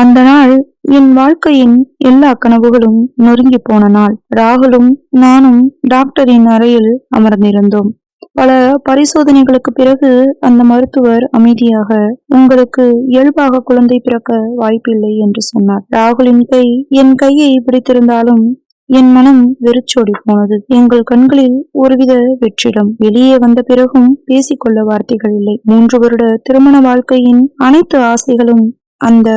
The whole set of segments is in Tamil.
அந்த நாள் என் வாழ்க்கையின் எல்லா கனவுகளும் நொறுங்கி போன நாள். ராகுலும் நானும் டாக்டரின் அறையில் அமர்ந்திருந்தோம். பல பரிசோதனைகளுக்கு பிறகு அந்த மருத்துவர் அமைதியாக உங்களுக்கு இயல்பாக குழந்தை பிறக்க வாய்ப்பில்லை என்று சொன்னார். ராகுலின் கை என் கையை பிடித்திருந்தாலும் என் மனம் வெறிச்சோடி போனது. எங்கள் கண்களில் ஒருவித வெற்றிடம். வெளியே வந்த பிறகும் பேசிக்கொள்ள வார்த்தைகள் இல்லை. மூன்று வருட திருமண வாழ்க்கையின் அனைத்து ஆசைகளும் அந்த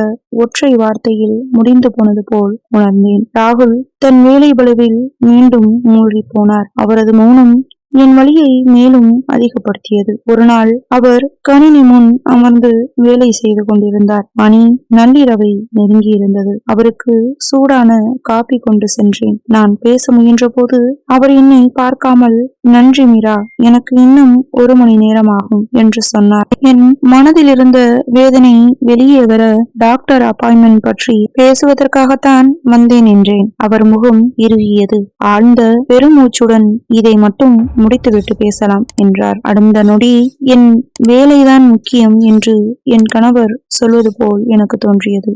ஒற்றை வார்த்தையில் முடிந்து போனது போல் உணர்ந்தேன். ராகுல் தன் வேலை பளுவில் மீண்டும் மூழ்கி போனார். அவரது மௌனம் என் வழியை மேலும் அதிகப்படுத்தியது. ஒரு நாள் அவர் கணினி முன் அமர்ந்து வேலை செய்து கொண்டிருந்தார். மணி நள்ளிரவை நெருங்கியிருந்தது. அவருக்கு சூடான காப்பி கொண்டு சென்றேன். நான் பேச முயன்ற போது அவர் என்னை பார்க்காமல் நன்றி மீரா எனக்கு இன்னும் ஒரு மணி நேரம் ஆகும் என்று சொன்னார். என் மனதில் இருந்த வேதனை வெளியே வர டாக்டர் அப்பாயின்மெண்ட் பற்றி பேசுவதற்காகத்தான் வந்தேன் என்றேன். அவர் முகம் இறுகியது. ஆழ்ந்த பெருமூச்சுடன் இதை மட்டும் முடித்துவிட்டு பேசலாம் என்றார். அடுத்த நொடி என் வேலைதான் முக்கியம் என்று என் கணவர் சொல்வது போல் எனக்கு தோன்றியது.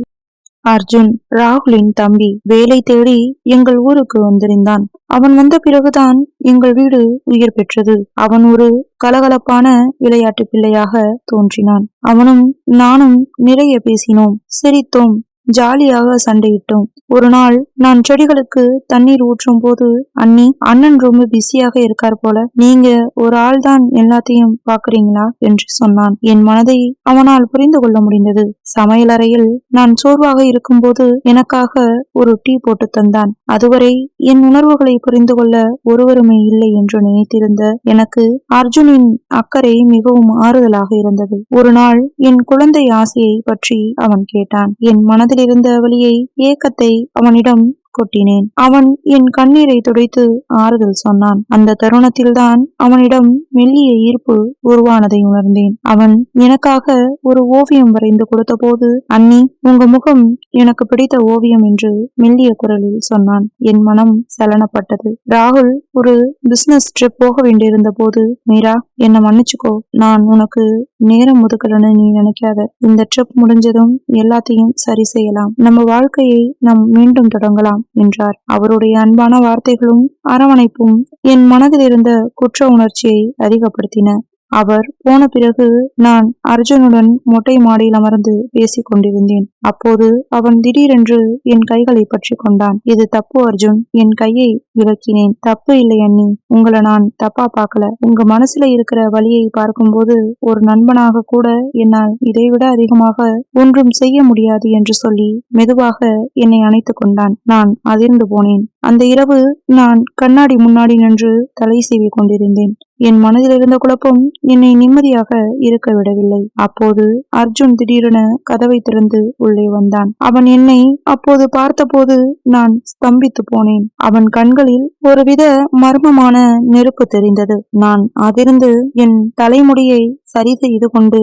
அர்ஜுன் ராகுலின் தம்பி வேலை தேடி எங்கள் ஊருக்கு வந்திருந்தான். அவன் வந்த பிறகுதான் எங்கள் வீடு உயிர் பெற்றது. அவன் ஒரு கலகலப்பான விளையாட்டு பிள்ளையாக தோன்றினான். அவனும் நானும் நிறைய பேசினோம். சிரித்தோம். ஜாலியாக சண்டையிட்டோம். ஒரு நாள் நான் செடிகளுக்கு தண்ணீர் ஊற்றும் போது அண்ணி அண்ணன் ரொம்ப பிஸியாக இருக்கார் போல நீங்க ஒரு ஆள் தான் எல்லாத்தையும் பாக்குறீங்களா என்று சொன்னான். என் மனதை அவனால் புரிந்து கொள்ள முடிந்தது. சமையலறையில் நான் சோர்வாக இருக்கும்போது எனக்காக ஒரு டீ போட்டு தந்தான். அதுவரை என் உணர்வுகளை புரிந்து கொள்ள ஒருவருமே இல்லை என்று நினைத்திருந்த எனக்கு அர்ஜுனின் அக்கறை மிகவும் ஆறுதலாக இருந்தது. ஒரு நாள் என் குழந்தை ஆசையை பற்றி அவன் கேட்டான். என் மனதில் இருந்த வழியை ஏக்கத்தை அவனிடம் கொட்டினேன். அவன் என் கண்ணீரை துடைத்து ஆறுதல் சொன்னான். அந்த தருணத்தில்தான் அவனிடம் மெல்லிய ஈர்ப்பு உருவானதை உணர்ந்தேன். அவன் எனக்காக ஒரு ஓவியம் வரைந்து கொடுத்த போது அண்ணி உங்க முகம் எனக்கு பிடித்த ஓவியம் என்று மெல்லிய குரலில் சொன்னான். என் மனம் சலனப்பட்டது. ராகுல் ஒரு பிசினஸ் ட்ரிப் போக வேண்டியிருந்த போது மீரா என்ன மன்னிச்சுக்கோ. நான் உனக்கு நேரம் ஒதுக்கலன்னு நீ நினைக்காத. இந்த ட்ரிப் முடிஞ்சதும் எல்லாத்தையும் சரி செய்யலாம். நம்ம வாழ்க்கையை நாம் மீண்டும் தொடங்கலாம். என்றார். அவருடைய அன்பான வார்த்தைகளும் அரவணைப்பும் என் மனதில் இருந்த குற்ற உணர்ச்சியை அதிகப்படுத்தின. அவர் போன பிறகு நான் அர்ஜுனுடன் மொட்டை மாடியில் அமர்ந்து பேசிக் கொண்டிருந்தேன். அப்போது அவன் திடீரென்று என் கைகளை பற்றி கொண்டான். இது தப்பு அர்ஜுன். என் கையை விளக்கினேன். தப்பு இல்லை அண்ணி. உங்களை நான் தப்பா பார்க்கல. உங்க மனசுல இருக்கிற வழியை பார்க்கும்போது ஒரு நண்பனாக கூட என்னால் இதைவிட அதிகமாக ஒன்றும் செய்ய முடியாது என்று சொல்லி மெதுவாக என்னை அணைத்து கொண்டான். நான் அதிர்ந்து போனேன். அந்த இரவு நான் கண்ணாடி முன்னாடி நின்று தலை சீவி கொண்டிருந்தேன். என் மனதில் இருந்த குழப்பம் என்னை நிம்மதியாக இருக்க விடவில்லை. அப்போது அர்ஜுன் திடீரென கதவை திறந்து உள்ளே வந்தான். அவன் என்னை அப்போது பார்த்தபோது நான் ஸ்தம்பித்து போனேன். அவன் கண்களில் ஒருவித மர்மமான நெருப்பு தெரிந்தது. நான் அதிர்ந்து என் தலைமுடியை சரி செய்து கொண்டு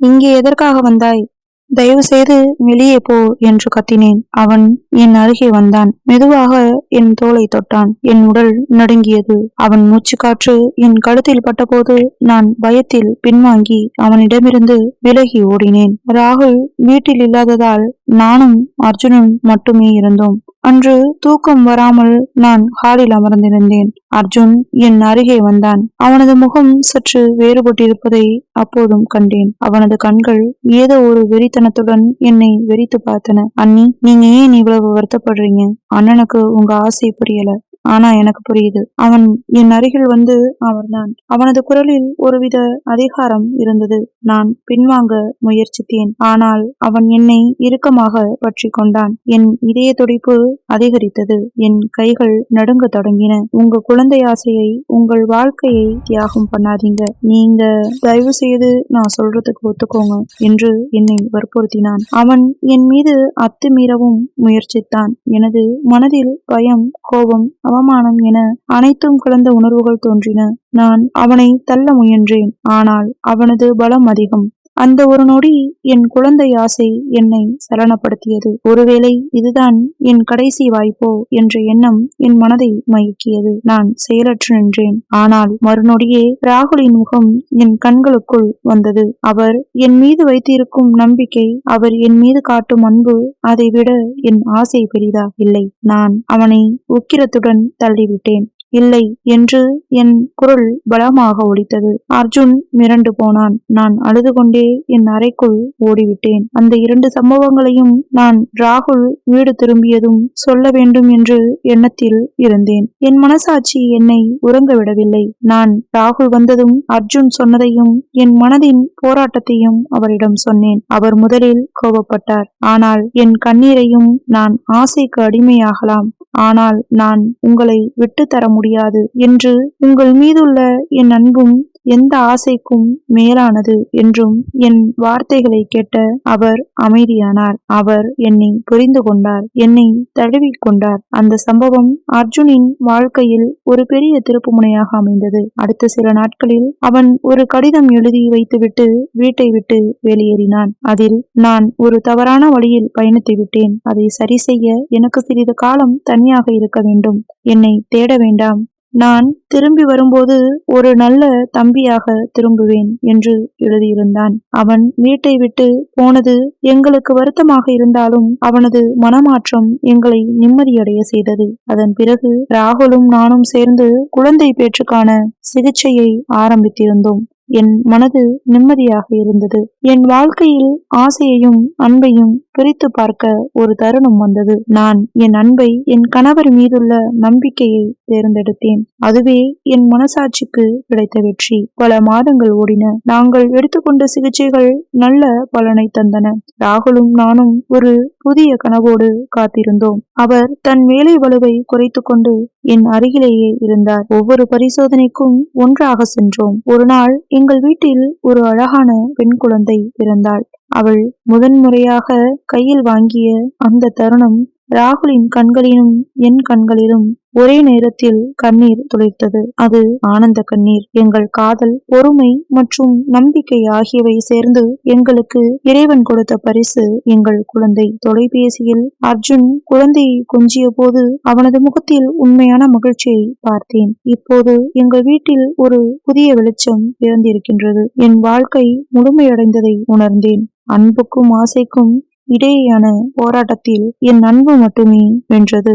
இங்கே எதற்காக வந்தாய்? தயவு செய்து வெளியே போ என்று கத்தினேன். அவன் என் அருகே வந்தான். மெதுவாக என் தோலை தொட்டான். என் உடல் நடுங்கியது. அவன் மூச்சு காற்று என் கழுத்தில் பட்டபோது நான் பயத்தில் பின்வாங்கி அவனிடமிருந்து விலகி ஓடினேன். ராகுல் வீட்டில் இல்லாததால் நானும் அர்ஜுனும் மட்டுமே இருந்தோம். அன்று தூக்கம் வராமல் நான் ஹாலில் அமர்ந்திருந்தேன். அர்ஜுன் என் அருகே வந்தான். அவனது முகம் சற்று வேறுபட்டிருப்பதை அப்போதும் கண்டேன். அவனது கண்கள் ஏதோ ஒரு வெறித்தனத்துடன் என்னை வெறித்து பார்த்தன. அண்ணி நீங்க ஏன் இவ்வளவு வருத்தப்படுறீங்க? அண்ணனுக்கு உங்க ஆசை புரியல. ஆனா எனக்கு புரியுது. அவன் என் அருகில் வந்து அமர்ந்தான். அவனது குரலில் ஒருவித அதிகாரம் இருந்தது. நான் பின்வாங்க முயற்சித்தேன். ஆனால் அவன் என்னை இறுக்கமாக பற்றி கொண்டான் என் இதய துடிப்பு அதிகரித்தது. என் கைகள் நடுங்க தொடங்கின. உங்க குழந்தை ஆசையை உங்கள் வாழ்க்கையை தியாகம் பண்ணாதீங்க. நீங்க தயவு செய்து நான் சொல்றதுக்கு ஒத்துக்கோங்க என்று என்னை வற்புறுத்தினான். அவன் என் மீது அத்துமீறவும் முயற்சித்தான். எனது மனதில் பயம் கோபம் அவமானம் என அனைத்தும் கலந்த உணர்வுகள் தோன்றின. நான் அவனை தள்ள முயன்றேன். ஆனால் அவனது பலம் அதிகம். அந்த ஒரு நொடி என் குழந்தை ஆசை என்னை சலனப்படுத்தியது. ஒருவேளை இதுதான் என் கடைசி வாய்ப்போ என்ற எண்ணம் என் மனதை மயக்கியது. நான் செயலற்று நின்றேன். ஆனால் மறுநொடியே ராகுலின் முகம் என் கண்களுக்குள் வந்தது. அவர் என் மீது வைத்திருக்கும் நம்பிக்கை அவர் என் மீது காட்டும் அன்பு அதைவிட என் ஆசை பெரிதா? இல்லை. நான் அவனை உக்கிரத்துடன் தள்ளிவிட்டேன். இல்லை என்று என் குரல் பலமாக ஒலித்தது. அர்ஜுன் மிரண்டு போனான். நான் அழுது கொண்டே என் அறைக்குள் ஓடிவிட்டேன். அந்த இரண்டு சம்பவங்களையும் நான் ராகுல் வீடு திரும்பியதும் சொல்ல வேண்டும் என்று எண்ணத்தில் இருந்தேன். என் மனசாட்சி என்னை உறங்க விடவில்லை நான் ராகுல் வந்ததும் அர்ஜுன் சொன்னதையும் என் மனதின் போராட்டத்தையும் அவரிடம் சொன்னேன். அவர் முதலில் கோபப்பட்டார். ஆனால் என் கண்ணீரையும் நான் ஆசைக்கு அடிமையாகலாம். ஆனால் நான் உங்களை விட்டுத்தர முடியாது என்று உங்கள் மீதுள்ள என் அன்பும் எந்த ஆசைக்கும் மேலானது என்றும் என் வார்த்தைகளை கேட்ட அவர் அமைதியானார். அவர் என்னை புரிந்து கொண்டார் என்னை தழுவிக்கொண்டார் அந்த சம்பவம் அர்ஜுனின் வாழ்க்கையில் ஒரு பெரிய திருப்பு முனையாக அமைந்தது. அடுத்த சில நாட்களில் அவன் ஒரு கடிதம் எழுதி வைத்துவிட்டு வீட்டை விட்டு வெளியேறினான். அதில் நான் ஒரு தவறான வழியில் பயணித்து விட்டேன். அதை சரி செய்ய எனக்கு சிறிது காலம் தனியாக இருக்க வேண்டும். என்னை தேட வேண்டாம். நான் திரும்பி வரும்போது ஒரு நல்ல தம்பியாக திரும்புவேன் என்று எழுதியிருந்தான். அவன் வீட்டை விட்டு போனது எங்களுக்கு வருத்தமாக இருந்தாலும் அவனது மனமாற்றம் எங்களை நிம்மதியடைய செய்தது. அதன் பிறகு ராகுலும் நானும் சேர்ந்து குழந்தை பேற்றுக்கான சிகிச்சையை ஆரம்பித்திருந்தோம். என் மனது நிம்மதியாக இருந்தது. என் வாழ்க்கையில் ஆசையையும் அன்பையும் பிரித்து பார்க்க ஒரு தருணம் வந்தது. நான் என் அன்பை என் கணவர் மீதுள்ள நம்பிக்கையை தேர்ந்தெடுத்தேன். அதுவே என் மனசாட்சிக்கு கிடைத்த வெற்றி. பல மாதங்கள் ஓடின. நாங்கள் எடுத்துக்கொண்ட சிகிச்சைகள் நல்ல பலனை தந்தன. ராகுலும் நானும் ஒரு புதிய கனவோடு காத்திருந்தோம். அவர் தன் வேலை வலுவை குறைத்து கொண்டு என் அருகிலேயே இருந்தார். ஒவ்வொரு பரிசோதனைக்கும் ஒன்றாக சென்றோம். ஒரு நாள் எங்கள் வீட்டில் ஒரு அழகான பெண் குழந்தை பிறந்தாள். அவள் முதன்முறையாக கையில் வாங்கிய அந்த தருணம் ராகுலின் கண்களிலும் என் கண்களிலும் ஒரே நேரத்தில் கண்ணீர் துளைத்தது அது ஆனந்த கண்ணீர். எங்கள் காதல் பொறுமை மற்றும் நம்பிக்கை ஆகியவை சேர்ந்து எங்களுக்கு இறைவன் கொடுத்த பரிசு. எங்கள் குழந்தை தொலைபேசியில் அர்ஜுன் குழந்தையை கொஞ்சிய போது அவனது முகத்தில் உண்மையான மகிழ்ச்சியை பார்த்தேன். இப்போது எங்கள் வீட்டில் ஒரு புதிய வெளிச்சம் பிறந்திருக்கின்றது. என் வாழ்க்கை முழுமையடைந்ததை உணர்ந்தேன். அன்புக்கும் ஆசைக்கும் இடையேயான போராட்டத்தில் என் அன்பு மட்டுமே வென்றது.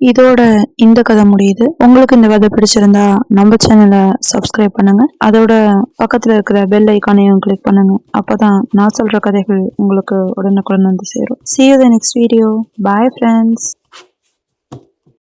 இதோட இந்த கதை முடியுது. உங்களுக்கு இந்த கதை பிடிச்சிருந்தா நம்ம சேனலை சப்ஸ்கிரைப் பண்ணுங்க. அதோட பக்கத்துல இருக்கிற பெல் ஐக்கானையும் கிளிக் பண்ணுங்க. அப்பதான் நான் சொல்ற கதைகள் உங்களுக்கு உடனுக்குடன் வந்து சேரும். See you the next video bye friends